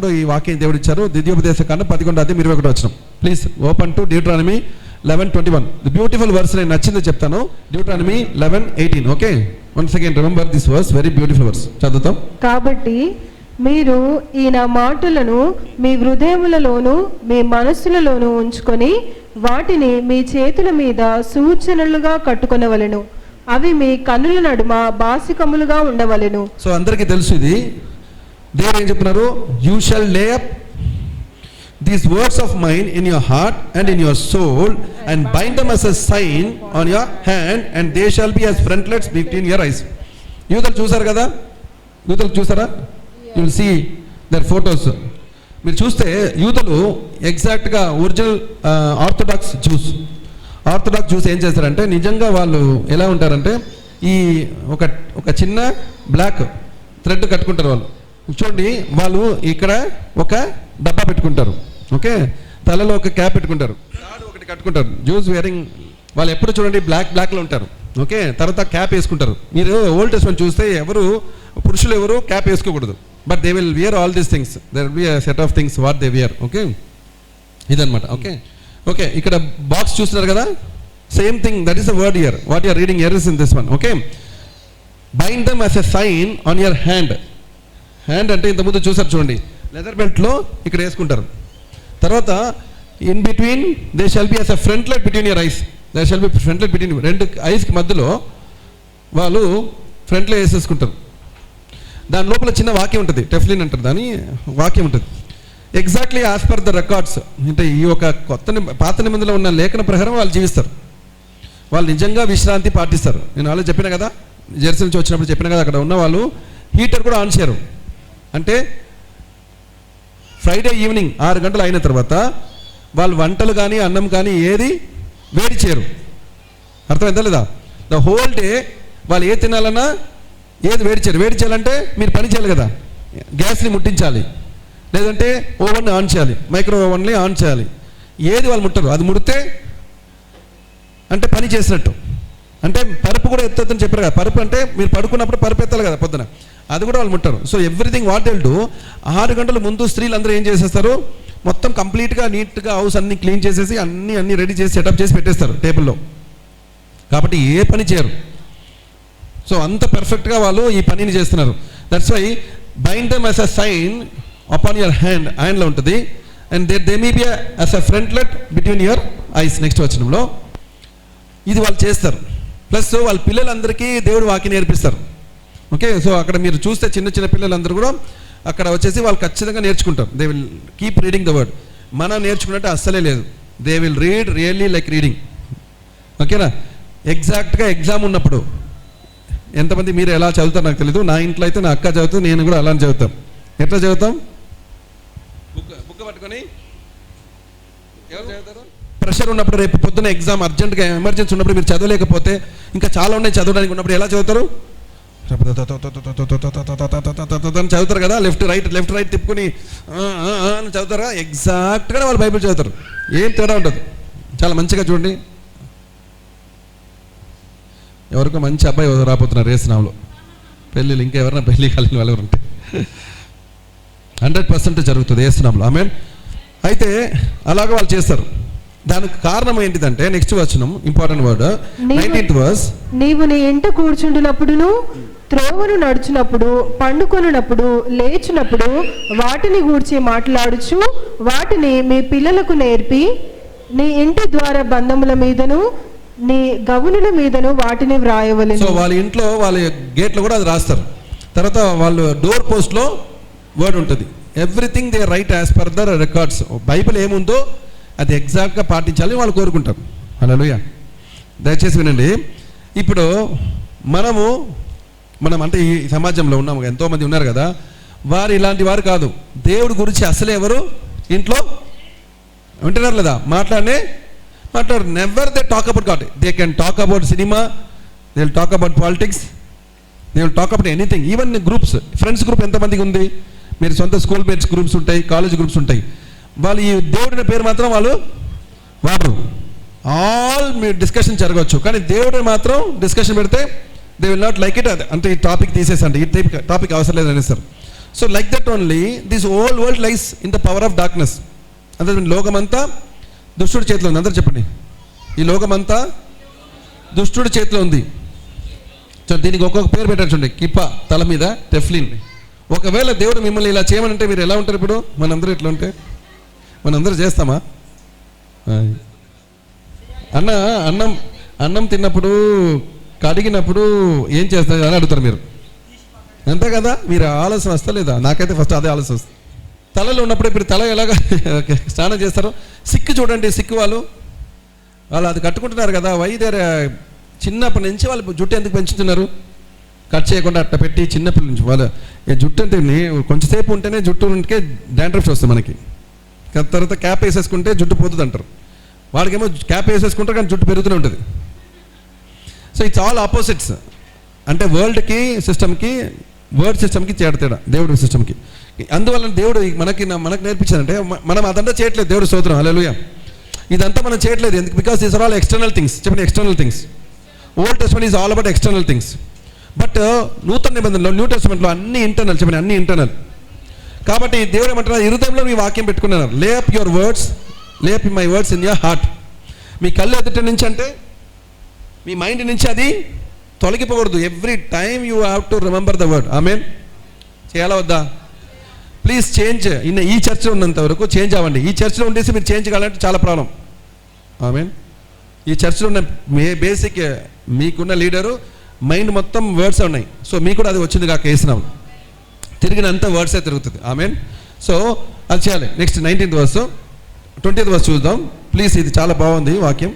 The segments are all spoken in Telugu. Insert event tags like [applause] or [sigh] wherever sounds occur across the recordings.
ఉన్నప్పుడు ఈ వాక్యం దేవుడు ఇచ్చారు ద్వితీయోపదేశ కాండం పదకొండు అధ్యాయం ఇరవై ఒకటి వచ్చిన please open to Deuteronomy eleven twenty one the beautiful verse నేను నచ్చింది చెప్తాను. Deuteronomy eleven eighteen okay one second remember this verse very beautiful verse చదువుతాం. కాబట్టి మీరు ఈ నా మాటలను మీ హృదయములలోను మీ మనస్సులలోను ఉంచుకొని వాటిని మీ చేతుల మీద సూచనలుగా కట్టుకొనవలెను. అవి మీ కన్నుల నడుమ బాసికములుగా ఉండవలెను. సో అందరికీ తెలుసు ఇది. దేవుడు ఏం చెప్తున్నారు? You shall lay up these words of mind in your heart and in your soul and bind them as a sign on your hand and they shall be as frontlets between your eyes యూతలు చూసారు కదా? యూతలు చూసారా you will see their photos మీరు చూస్తే యూతలు ఎగ్జాక్ట్గా original orthodox Jews orthodox Jews ఏం చేస్తారంటే నిజంగా వాళ్ళు ఎలా ఉంటారంటే ఈ ఒక ఒక చిన్న బ్లాక్ థ్రెడ్ కట్టుకుంటారు వాళ్ళు. చూడండి వాళ్ళు ఇక్కడ ఒక డబ్బా పెట్టుకుంటారు. ఓకే? తలలో ఒక క్యాప్ పెట్టుకుంటారు. తాడు ఒకటి కట్టుకుంటారు. జ్యూస్ వేరింగ్ వాళ్ళు ఎప్పుడు చూడండి బ్లాక్ బ్లాక్లో ఉంటారు. ఓకే? తర్వాత క్యాప్ వేసుకుంటారు. మీరు ఓల్డ్ టెస్ట్మెంట్ చూస్తే ఎవరు పురుషులు ఎవరు క్యాప్ వేసుకోకూడదు. But they will wear all these things there be set of things what they wear okay? ఇదనమాట ఓకే? ఓకే ఇక్కడ బాక్స్ చూస్తున్నారు కదా? Same thing that is a word here what you're reading here is in this one okay? Bind them as a sign on your hand hand అంటే ఇంతకుముందు చూసారు చూడండి. లెదర్ బెల్ట్లో ఇక్కడ వేసుకుంటారు. తర్వాత in between they shall be as a frontlet between your eyes they shall be frontlet between రెండు ఐస్కి మధ్యలో వాళ్ళు ఫ్రంట్లో వేసేసుకుంటారు. దాని లోపల చిన్న వాక్యం ఉంటుంది. టెఫ్లిన్ అంటారు దాని వాక్యం ఉంటుంది. Exactly as per the records అంటే ఈ యొక్క కొత్త పాత నిబంధనలో ఉన్న లేఖన ప్రకారం వాళ్ళు జీవిస్తారు. వాళ్ళు నిజంగా విశ్రాంతి పాటిస్తారు. నేను ఆల్రెడీ చెప్పిన కదా? జెర్సీ నుంచి వచ్చినప్పుడు చెప్పిన కదా? అక్కడ ఉన్న వాళ్ళు హీటర్ కూడా ఆన్ చేయరు. అంటే ఫ్రైడే ఈవినింగ్ ఆరు గంటలు అయిన తర్వాత వాళ్ళు వంటలు కానీ అన్నం కానీ ఏది వేడి చేయరు. అర్థమైందా లేదా? ద హోల్ డే వాళ్ళు ఏ తినాలన్నా ఏది వేడి చేయరు. వేడి చేయాలంటే మీరు పని చేయాలి కదా. గ్యాస్ని ముట్టించాలి. లేదంటే ఓవెన్ ఆన్ చేయాలి. మైక్రో ఓవెన్ని ఆన్ చేయాలి. ఏది వాళ్ళు ముట్టరు. అది ముడితే అంటే పని చేసినట్టు. అంటే పరుపు కూడా ఎత్తొద్దని చెప్పారు కదా. పరుపు అంటే మీరు పడుకున్నప్పుడు పరుపు ఎత్తాలి కదా పొద్దున. అది కూడా వాళ్ళు ముట్టారు. So everything what all do ఆరు గంటల ముందు స్త్రీలు అందరూ ఏం చేసేస్తారు? మొత్తం కంప్లీట్గా నీట్గా హౌస్ అన్ని క్లీన్ చేసేసి అన్ని అన్ని రెడీ చేసి సెటప్ చేసి పెట్టేస్తారు టేబుల్లో. కాబట్టి ఏ పని చేయరు. సో అంత పర్ఫెక్ట్గా వాళ్ళు ఈ పనిని చేస్తున్నారు. That's why bind them as a sign upon your hand హ్యాండ్లో ఉంటుంది. And they they me be as a frontlet between your eyes next వచ్చినంలో ఇది వాళ్ళు చేస్తారు. ప్లస్ వాళ్ళ పిల్లలందరికీ దేవుడు వాకి నేర్పిస్తారు. ఓకే సో అక్కడ మీరు చూస్తే చిన్న చిన్న పిల్లలందరూ కూడా అక్కడ వచ్చేసి వాళ్ళు ఖచ్చితంగా నేర్చుకుంటారు. They will keep reading the word మనం నేర్చుకున్నట్టు అస్సలే లేదు. They will read really like reading ఓకేనా ఎగ్జాక్ట్గా ఎగ్జామ్ ఉన్నప్పుడు ఎంతమంది మీరు ఎలా చదువుతారు నాకు తెలియదు నా ఇంట్లో అయితే నా అక్క చదువుతుంది నేను కూడా అలానే చదువుతాం. ఎట్లా చదువుతాం? బుక్ బుక్ పట్టుకొని ఎవరు చదువుతారు? ప్రెషర్ ఉన్నప్పుడు రేపు పొద్దున ఎగ్జామ్ అర్జెంట్గా ఎమర్జెన్సీ ఉన్నప్పుడు మీరు చదవలేకపోతే ఇంకా చాలా ఉన్నాయి చదవడానికి ఉన్నప్పుడు ఎలా చదువుతారు? చదువుతారు కదా లెఫ్ట్ రైట్ లెఫ్ట్ రైట్ తిప్పుకొని అని చదువుతారా ఎగ్జాక్ట్గా వాళ్ళు బైబిల్ చదువుతారు. ఏం తేడా ఉంటుంది చాలా మంచిగా చూడండి. ఎవరికో మంచి అబ్బాయి రాబోతున్నారు రేసినాంలో పెళ్ళిళ్ళు ఇంకా ఎవరైనా పెళ్ళి కలిగిన వాళ్ళు ఎవరు ఉంటే. హండ్రెడ్ పర్సెంట్ జరుగుతుంది వేస్తున్నాంలో ఆమె అయితే అలాగ వాళ్ళు చేస్తారు. దానికి కారణం ఏంటిదంటే నెక్స్ట్ వచనం ఇంపార్టెంట్ వర్డ్ నైన్టీన్త్ వర్స్ నీవు నీ ఇంట కూర్చుంటున్నప్పుడును త్రోవను నడుచునప్పుడు పండుకొనున్నప్పుడు లేచినప్పుడు వాటిని గూర్చి మాట్లాడుచు వాటిని మీ పిల్లలకు నేర్పి నీ ఇంటి ద్వారా బంధముల మీదను నీ గవునుల మీదను వాటిని సో వాళ్ళ ఇంట్లో వాళ్ళ గేట్లో కూడా అది రాస్తారు. తర్వాత వాళ్ళు డోర్ పోస్ట్లో వర్డ్ ఉంటుంది. Everything they write as per the records. Bible ఏముందో అది ఎగ్జాక్ట్గా పాటించాలని వాళ్ళు కోరుకుంటారు. హలోయ దయచేసి వినండి. ఇప్పుడు మనము మనం అంటే ఈ సమాజంలో ఉన్నాము ఎంతోమంది ఉన్నారు కదా. వారు ఇలాంటి వారు కాదు. దేవుడి గురించి అసలు ఎవరు? ఇంట్లో? వింటున్నారు లేదా? మాట్లాడనే? మాట్లాడు never they talk about God they can talk about cinema they will talk about politics they will talk about anything even groups friends group ఎంతమందికి ఉంది? మీరు సొంత స్కూల్ మేట్స్ గ్రూప్స్ ఉంటాయి కాలేజ్ గ్రూప్స్ ఉంటాయి. వాళ్ళు ఈ దేవుడిని పేరు మాత్రం వాళ్ళు వాడరు. ఆల్ మీరు డిస్కషన్ జరగవచ్చు. కానీ దేవుడిని మాత్రం డిస్కషన్ పెడితే they will not like it అంటే ఈ టాపిక్ తీసేసండి. ఈ టైప్ టాపిక్ అవసరం లేదు అనేస్తారు so like that only this whole world lies in the power of darkness అంటే లోకమంతా దుష్టుడి చేతిలో ఉంది. అందరు చెప్పండి. ఈ లోకమంతా దుష్టుడి చేతిలో ఉంది. సో దీనికి ఒక్కొక్క పేరు పెట్టారు చూడండి. కిప్ప తల మీద టెఫ్లిన్. ఒకవేళ దేవుడు మిమ్మల్ని ఇలా చేయమనంటే మీరు ఎలా ఉంటారు ఇప్పుడు? మనందరూ ఎట్లా ఉంటే? మనందరూ చేస్తామా? అన్న అన్నం అన్నం తిన్నప్పుడు కడిగినప్పుడు ఏం చేస్తారు అని అడుగుతారు మీరు. అంతే కదా? మీరు ఆలోచన వస్తలేదా నాకైతే ఫస్ట్ అదే ఆలోచన వస్తుంది. తలలో ఉన్నప్పుడు ఇప్పుడు తల ఎలాగ [laughs] స్నానం చేస్తారు. సిక్కు చూడండి సిక్కు వాళ్ళు. వాళ్ళు అది కట్టుకుంటున్నారు కదా వైద్య చిన్నప్పటి నుంచి వాళ్ళు జుట్టు ఎందుకు పెంచుతున్నారు? కట్ చేయకుండా అట్ట పెట్టి చిన్నప్పటి నుంచి వాళ్ళు జుట్టు అంటే కొంచెంసేపు ఉంటేనే జుట్టు ఉంటే డాండ్రఫ్స్ వస్తుంది మనకి. తర్వాత క్యాప్ వేసేసుకుంటే జుట్టు పోతుంది అంటారు వాళ్ళకేమో క్యాప్ వేసేసుకుంటారు కానీ జుట్టు పెరుగుతూనే ఉంటుంది. సో ఇట్స్ ఆల్ ఆపోజిట్స్ అంటే వరల్డ్కి సిస్టమ్కి వర్డ్ సిస్టమ్కి తేడా తేడా. దేవుడి సిస్టమ్కి అందువల్ల దేవుడు మనకి మనకు నేర్పించారంటే మనం అదంతా చేయట్లేదు. దేవుడు స్తోత్రం. హల్లెలూయా ఇదంతా మనం చేయట్లేదు. ఎందుకు? Because these are all external things చెప్పండి external things old testament is all about external things but నూతన నిబంధనలో న్యూ టెస్ట్మెంట్లో అన్ని ఇంటర్నల్ చెప్పండి అన్ని ఇంటర్నల్ కాబట్టి దేవుడు ఏమంటున్నారు హృదయంలో మీ వాక్యం పెట్టుకున్నారు lay up your words lay up my words in your heart మీ కళ్ళు ఎదుటి నుంచి అంటే మీ మైండ్ నుంచి అది తొలగిపోకూడదు. Every time you have to remember the word ఆమె చేయాలా వద్దా? ప్లీజ్ చేంజ్ ఇన్న ఈ చర్చలో ఉన్నంత వరకు చేంజ్ అవ్వండి. ఈ చర్చలో ఉండేసి మీరు చేంజ్ కావాలంటే చాలా ప్రాబ్లం. ఆమె ఈ చర్చలో ఉన్న మే బేసిక్ మీకున్న లీడరు మైండ్ మొత్తం వర్డ్స్ ఉన్నాయి. సో మీకు కూడా అది వచ్చింది కాక వేసినాం తిరిగినంత వర్డ్సే తిరుగుతుంది. ఆమె సో అది చేయాలి. Next nineteenth verse twentieth verse చూద్దాం. ప్లీజ్ ఇది చాలా బాగుంది వాక్యం.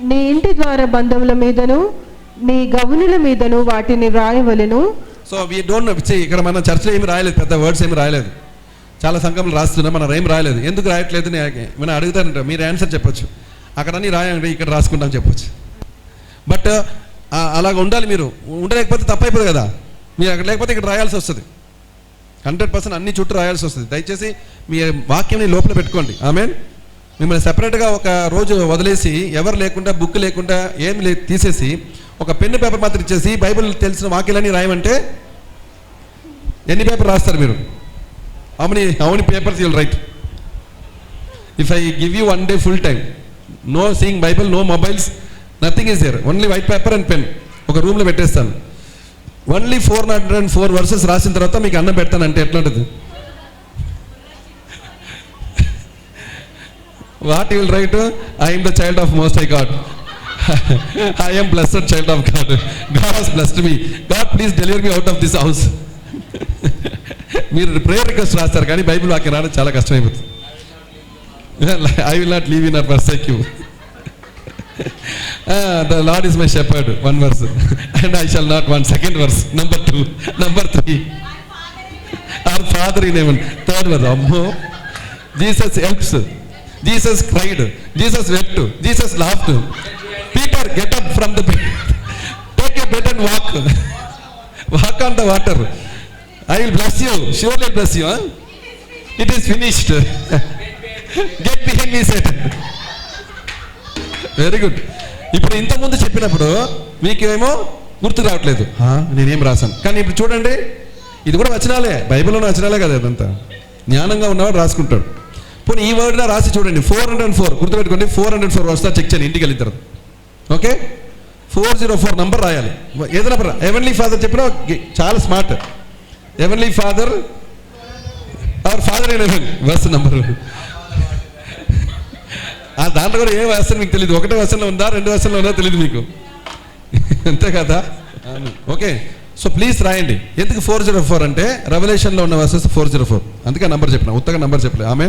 నీ ఇంటి ద్వారా బంధువుల మీదను నీ గవునుల మీదను వాటిని రాయవలెను. సో వీ డోంట్ ఇక్కడ మన చర్చలో ఏమి రాయలేదు పెద్ద వర్డ్స్ ఏమి రాయలేదు. చాలా సంఘములు రాస్తున్నాం మనం ఏం రాయలేదు. ఎందుకు రాయట్లేదు నేను అడుగుతానంట మీరు ఆన్సర్ చెప్పొచ్చు. అక్కడ అన్నీ రాయండి ఇక్కడ రాసుకుంటాం చెప్పొచ్చు. బట్ uh, అలాగ ఉండాలి మీరు. ఉండలేకపోతే తప్పైపోదు కదా. మీరు అక్కడ లేకపోతే ఇక్కడ రాయాల్సి వస్తుంది. హండ్రెడ్ పర్సెంట్ అన్ని చుట్టూ రాయాల్సి వస్తుంది. దయచేసి మీ వాక్యంని లోపల పెట్టుకోండి. ఆమెన్ మిమ్మల్ని సెపరేట్గా ఒక రోజు వదిలేసి ఎవరు లేకుండా బుక్ లేకుండా ఏం లే తీసేసి ఒక పెన్ను పేపర్ మాత్రం ఇచ్చేసి బైబిల్ తెలిసిన వాక్యాలని రాయమంటే ఎన్ని పేపర్ రాస్తారు మీరు? అవుని అవుని papers you'll write if I give you one day full time no seeing Bible no mobiles nothing is there only white paper and pen ఒక రూమ్లో పెట్టేస్తాను. Only four hundred and four verses రాసిన తర్వాత మీకు అన్నం పెడతానంటే ఎట్లా ఉంటుంది what will write I'm the child of most I God I'm blessed child of God God has blessed me God please deliver me out of this house మీరు ప్రేయర్ రిక్వెస్ట్ రాస్తారు కానీ బైబిల్ వాక్యం రావడం చాలా కష్టమైపోతుంది. I will not leave in or forsake you the Lord is my shepherd one verse and I shall not one second verse number two number three our father in heaven third verse అమ్మో Jesus helps Jesus cried Jesus wept Jesus laughed Peter get up from the take a bed and walk walk on the water I will bless you surely bless you it is finished get behind me set very good ఇప్పుడు ఇంతకుముందు చెప్పినప్పుడు మీకేమో గుర్తు రావట్లేదు. నేనేం రాశాను కానీ ఇప్పుడు చూడండి ఇది కూడా వచనాలే. బైబిల్లో వచనాలే కదా ఇదంతా. జ్ఞానంగా ఉన్నవాడు రాసుకుంటాడు. పోనీ ఈ వర్డ్ రాసి చూడండి. ఫోర్ హండ్రెడ్ ఫోర్ గుర్తుపెట్టుకోండి. ఫోర్ హండ్రెడ్ ఫోర్ వస్తా చెక్ చేయండి. ఇంటికి వెళ్ళిన తర్వాత. Okay four zero four number రాయాలి. ఏదైనా పర్రా ఎవెన్లీ ఫాదర్ చెప్పినా చాలా smart heavenly father our father in heaven verse number ఆ దాంట్లో కూడా ఏ వెర్షన్ మీకు తెలియదు ఒకటే వెర్షన్లో ఉందా? రెండు వెర్షన్లో ఉందా? తెలియదు మీకు. అంతే కదా? ఓకే సో ప్లీజ్ రాయండి. ఎందుకు ఫోర్ జీరో ఫోర్ అంటే? రెవల్యూషన్లో ఉన్న వర్సెస్ ఫోర్ జీరో ఫోర్ అందుకే నంబర్ చెప్పిన. ఉత్తగా నంబర్ చెప్పలేదు ఆమె